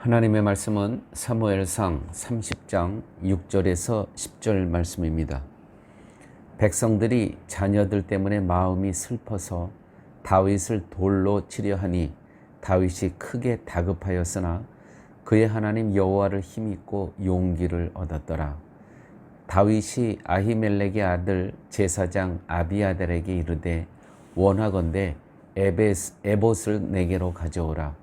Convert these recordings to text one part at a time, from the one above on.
하나님의 말씀은 사무엘상 30장 6절에서 10절 말씀입니다. 백성들이 자녀들 때문에 마음이 슬퍼서 다윗을 돌로 치려 하니 다윗이 크게 다급하였으나 그의 하나님 여호와를 힘입고 용기를 얻었더라. 다윗이 아히멜렉의 아들 제사장 아비아델에게 이르되 원하건대 에베스, 에봇을 내게로 가져오라.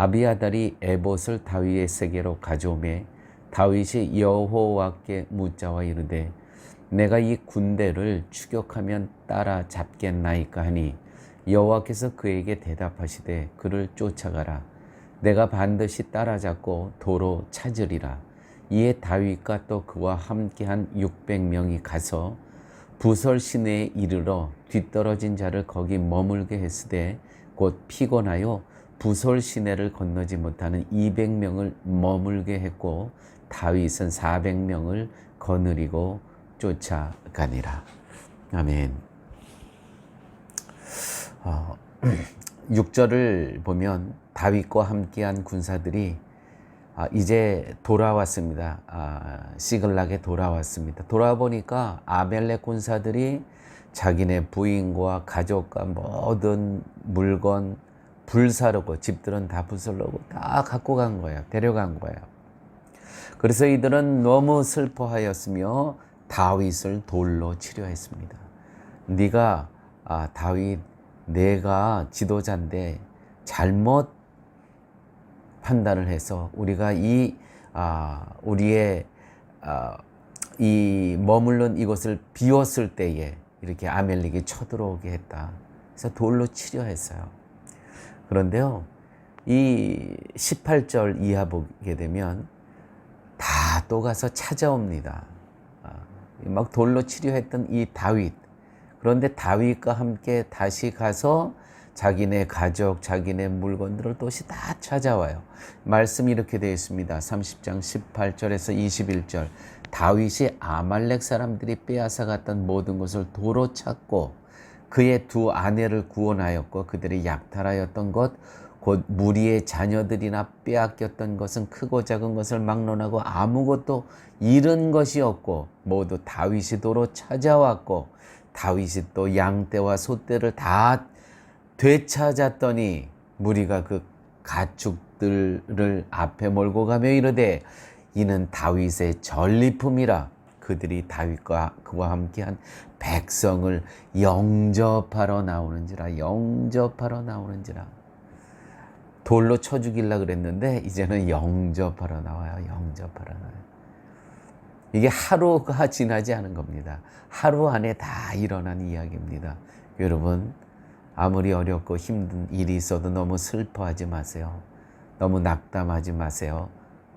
아비아달이 에봇을 다윗에게로 가져오매 다윗이 여호와께 묻자와 이르되 내가 이 군대를 추격하면 따라 잡겠나이까 하니 여호와께서 그에게 대답하시되 그를 쫓아가라. 내가 반드시 따라잡고 도로 찾으리라. 이에 다윗과 또 그와 함께한 600명이 가서 부설 시내에 이르러 뒤떨어진 자를 거기 머물게 했으되 곧 피곤하여 부설 시내를 건너지 못하는 200명을 머물게 했고 다윗은 400명을 거느리고 쫓아가니라. 아멘. 어, 6절을 보면 다윗과 함께한 군사들이 아, 이제 돌아왔습니다. 아, 시글락에 돌아왔습니다. 돌아보니까 아벨렉 군사들이 자기네 부인과 가족과 모든 물건 불사르고 집들은 다 부술르고 다 갖고 간 거예요. 데려간 거예요. 그래서 이들은 너무 슬퍼하였으며 다윗을 돌로 치료했습니다. 네가 아, 다윗 내가 지도자인데 잘못 판단을 해서 우리가 이 아, 우리의 아, 이 머물른 이곳을 비웠을 때에 이렇게 아멜릭이 쳐들어오게 했다. 그래서 돌로 치료했어요. 그런데요, 이 18절 이하 보게 되면 다 또 가서 찾아옵니다. 아, 막 돌로 치료했던 이 다윗. 그런데 다윗과 함께 다시 가서 자기네 가족, 자기네 물건들을 또시 다 찾아와요. 말씀이 이렇게 되어 있습니다. 30장 18절에서 21절. 다윗이 아말렉 사람들이 빼앗아 갔던 모든 것을 도로 찾고 그의 두 아내를 구원하였고 그들이 약탈하였던 것, 곧 무리의 자녀들이나 빼앗겼던 것은 크고 작은 것을 막론하고 아무것도 잃은 것이 없고 모두 다윗이 도로 찾아왔고 다윗이 또 양떼와 소떼를 다 되찾았더니 무리가 그 가축들을 앞에 몰고 가며 이르되 이는 다윗의 전리품이라 그들이 다윗과 그와 함께한 백성을 영접하러 나오는지라 영접하러 나오는지라 돌로 쳐 죽일라 그랬는데 이제는 영접하러 나와요. 영접하러 나와요. 이게 하루가 지나지 않은 겁니다. 하루 안에 다 일어난 이야기입니다. 여러분 아무리 어렵고 힘든 일이 있어도 너무 슬퍼하지 마세요. 너무 낙담하지 마세요.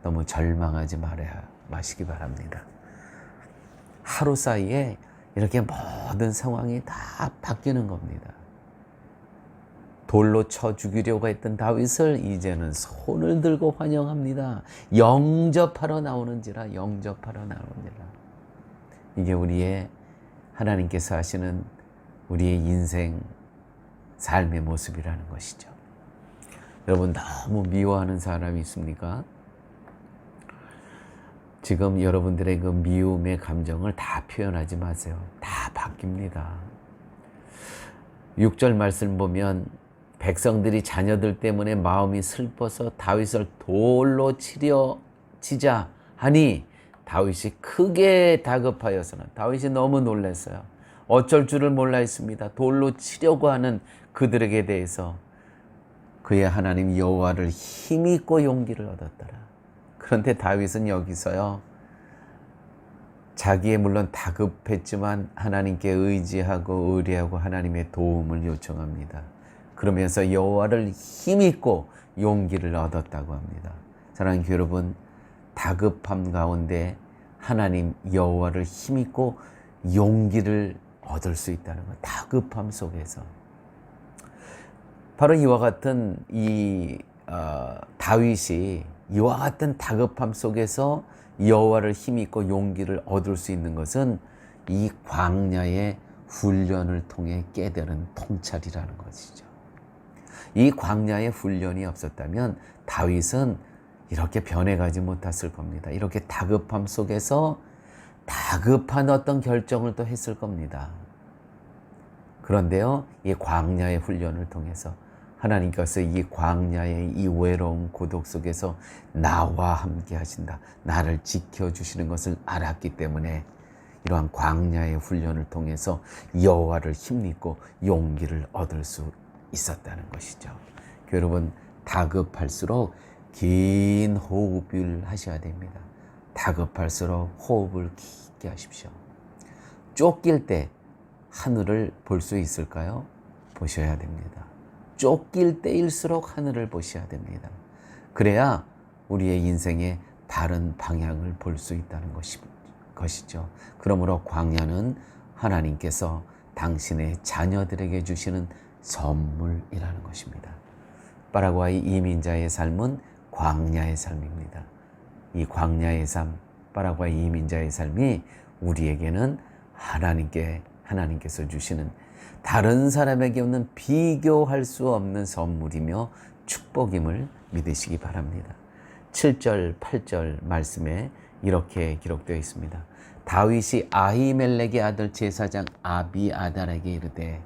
너무 절망하지 말아야 마시기 바랍니다. 하루 사이에 이렇게 모든 상황이 다 바뀌는 겁니다. 돌로 쳐 죽이려고 했던 다윗을 이제는 손을 들고 환영합니다. 영접하러 나오는지라 영접하러 나오는지라. 이게 우리의 하나님께서 하시는 우리의 인생 삶의 모습이라는 것이죠. 여러분 너무 미워하는 사람이 있습니까? 지금 여러분들의 그 미움의 감정을 다 표현하지 마세요. 다 바뀝니다. 6절 말씀 보면 백성들이 자녀들 때문에 마음이 슬퍼서 다윗을 돌로 치려 치자 하니 다윗이 크게 다급하여서는 다윗이 너무 놀랐어요. 어쩔 줄을 몰라 했습니다. 돌로 치려고 하는 그들에게 대해서 그의 하나님 여호와를 힘 있고 용기를 얻었더라. 그런데 다윗은 여기서요. 자기의 물론 다급했지만 하나님께 의지하고 의뢰하고 하나님의 도움을 요청합니다. 그러면서 여호와를 힘있고 용기를 얻었다고 합니다. 사랑하는 여러분, 다급함 가운데 하나님 여호와를 힘있고 용기를 얻을 수 있다는 것. 다급함 속에서 바로 이와 같은 이 어, 다윗이 이와 같은 다급함 속에서 여호와를 힘입고 용기를 얻을 수 있는 것은 이 광야의 훈련을 통해 깨달은 통찰이라는 것이죠. 이 광야의 훈련이 없었다면 다윗은 이렇게 변해가지 못했을 겁니다. 이렇게 다급함 속에서 다급한 어떤 결정을 또 했을 겁니다. 그런데요, 이 광야의 훈련을 통해서 하나님께서 이 광야의 이 외로운 고독 속에서 나와 함께 하신다. 나를 지켜주시는 것을 알았기 때문에 이러한 광야의 훈련을 통해서 여호와를 힘입고 용기를 얻을 수 있었다는 것이죠. 여러분 다급할수록 긴 호흡을 하셔야 됩니다. 다급할수록 호흡을 깊게 하십시오. 쫓길 때 하늘을 볼 수 있을까요? 보셔야 됩니다. 쫓길 때일수록 하늘을 보셔야 됩니다. 그래야 우리의 인생의 바른 방향을 볼 수 있다는 것이, 것이죠. 그러므로 광야는 하나님께서 당신의 자녀들에게 주시는 선물이라는 것입니다. 파라과이 이민자의 삶은 광야의 삶입니다. 이 광야의 삶, 파라과이 이민자의 삶이 우리에게는 하나님께 하나님께서 주시는 다른 사람에게 없는 비교할 수 없는 선물이며 축복임을 믿으시기 바랍니다. 7절, 8절 말씀에 이렇게 기록되어 있습니다. 다윗이 아히멜렉의 아들 제사장 아비아달에게 이르되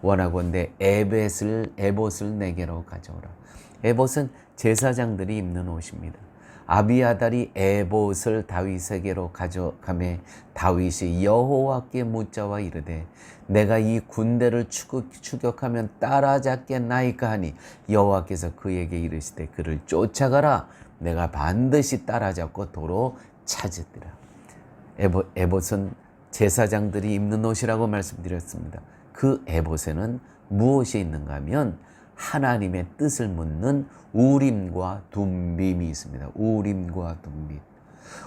원하건대 에벳을 에봇을 내게로 가져오라. 에봇은 제사장들이 입는 옷입니다. 아비아달이 에봇을 다윗에게로 가져가매 다윗이 여호와께 묻자와 이르되 내가 이 군대를 추격, 추격하면 따라잡겠나이까 하니 여호와께서 그에게 이르시되 그를 쫓아가라. 내가 반드시 따라잡고 도로 찾으리라. 에봇, 에봇은 제사장들이 입는 옷이라고 말씀드렸습니다. 그 에봇에는 무엇이 있는가 하면 하나님의 뜻을 묻는 우림과 둠빔이 있습니다. 우림과 둠빔.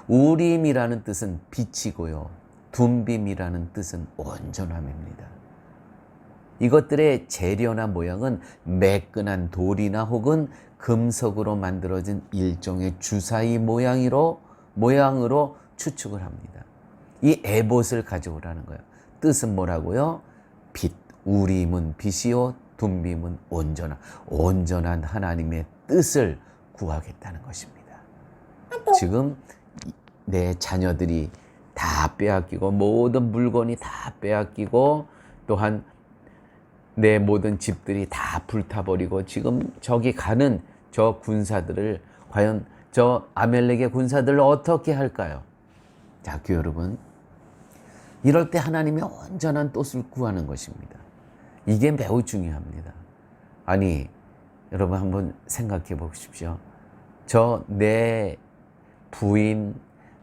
우림이라는 뜻은 빛이고요. 둠빔이라는 뜻은 온전함입니다. 이것들의 재료나 모양은 매끈한 돌이나 혹은 금속으로 만들어진 일종의 주사위 모양으로 모양으로 추측을 합니다. 이 에봇을 가져오라는 거예요. 뜻은 뭐라고요? 빛. 우림은 빛이요 둠빔은 온전한 온전한 하나님의 뜻을 구하겠다는 것입니다. 지금 내 자녀들이 다 빼앗기고 모든 물건이 다 빼앗기고 또한 내 모든 집들이 다 불타버리고 지금 저기 가는 저 군사들을 과연 저 아멜렉의 군사들을 어떻게 할까요? 자, 그 여러분. 이럴 때 하나님의 온전한 뜻을 구하는 것입니다. 이게 매우 중요합니다. 아니, 여러분 한번 생각해 보십시오. 저 내 부인,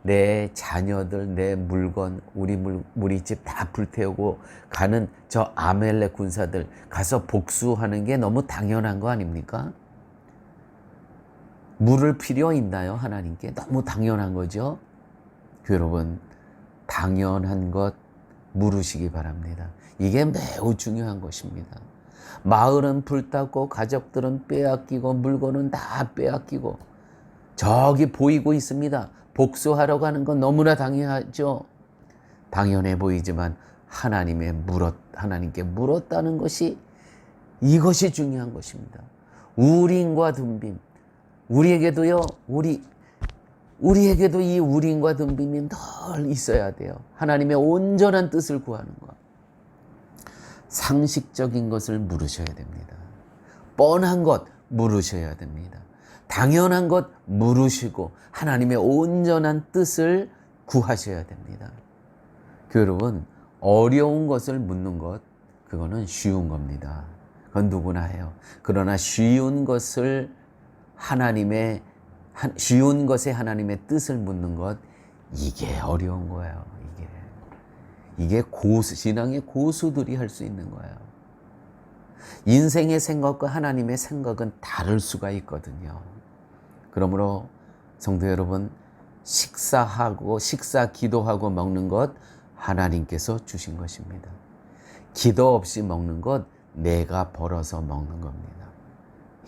내 자녀들, 내 물건, 우리 물, 우리 집 다 불태우고 가는 저 아멜렉 군사들 가서 복수하는 게 너무 당연한 거 아닙니까? 물을 필요 있나요? 하나님께? 너무 당연한 거죠? 여러분, 당연한 것 물으시기 바랍니다. 이게 매우 중요한 것입니다. 마을은 불탔고 가족들은 빼앗기고 물건은 다 빼앗기고 저기 보이고 있습니다. 복수하러 가는 건 너무나 당연하죠. 당연해 보이지만 하나님의 물었 하나님께 물었다는 것이 이것이 중요한 것입니다. 우린과 둠빔 우리에게도요. 우리 우리에게도 이 우린과 덤빔이 늘 있어야 돼요. 하나님의 온전한 뜻을 구하는 것. 상식적인 것을 물으셔야 됩니다. 뻔한 것 물으셔야 됩니다. 당연한 것 물으시고 하나님의 온전한 뜻을 구하셔야 됩니다. 그 여러분, 어려운 것을 묻는 것, 그거는 쉬운 겁니다. 그건 누구나 해요. 그러나 쉬운 것을 하나님의 쉬운 것에 하나님의 뜻을 묻는 것 이게 어려운 거예요. 이게 이게 고수 신앙의 고수들이 할 수 있는 거예요. 인생의 생각과 하나님의 생각은 다를 수가 있거든요. 그러므로 성도 여러분 식사하고 식사 기도하고 먹는 것 하나님께서 주신 것입니다. 기도 없이 먹는 것 내가 벌어서 먹는 겁니다.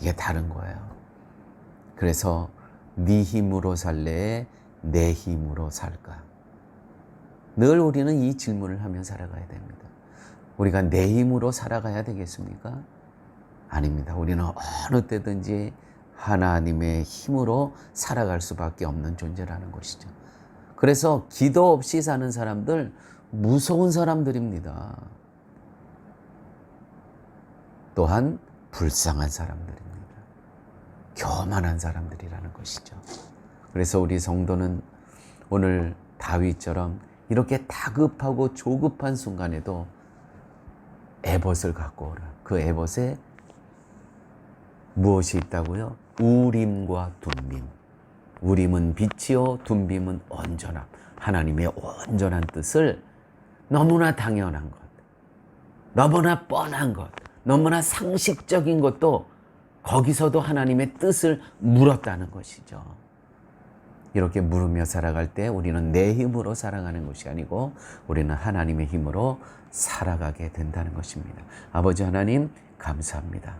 이게 다른 거예요. 그래서 네 힘으로 살래? 내 힘으로 살까? 늘 우리는 이 질문을 하며 살아가야 됩니다. 우리가 내 힘으로 살아가야 되겠습니까? 아닙니다. 우리는 어느 때든지 하나님의 힘으로 살아갈 수밖에 없는 존재라는 것이죠. 그래서 기도 없이 사는 사람들 무서운 사람들입니다. 또한 불쌍한 사람들입니다. 교만한 사람들이라는 것이죠. 그래서 우리 성도는 오늘 다윗처럼 이렇게 다급하고 조급한 순간에도 에봇을 갖고 오라. 그 에봇에 무엇이 있다고요? 우림과 둠빔. 우림은 빛이요, 둠빔은 온전함. 하나님의 온전한 뜻을 너무나 당연한 것, 너무나 뻔한 것, 너무나 상식적인 것도 거기서도 하나님의 뜻을 물었다는 것이죠. 이렇게 물으며 살아갈 때 우리는 내 힘으로 살아가는 것이 아니고 우리는 하나님의 힘으로 살아가게 된다는 것입니다. 아버지 하나님, 감사합니다.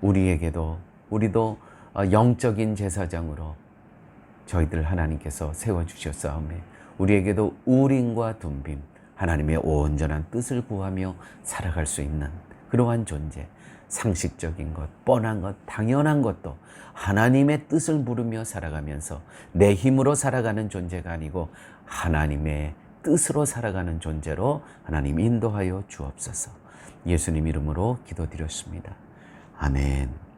우리에게도, 우리도 어, 영적인 제사장으로 저희들 하나님께서 세워주셨사오매 우리에게도 우림과 둠빔, 하나님의 온전한 뜻을 구하며 살아갈 수 있는 그러한 존재, 상식적인 것, 뻔한 것, 당연한 것도 하나님의 뜻을 물으며 살아가면서 내 힘으로 살아가는 존재가 아니고 하나님의 뜻으로 살아가는 존재로 하나님 인도하여 주옵소서. 예수님 이름으로 기도드렸습니다. 아멘.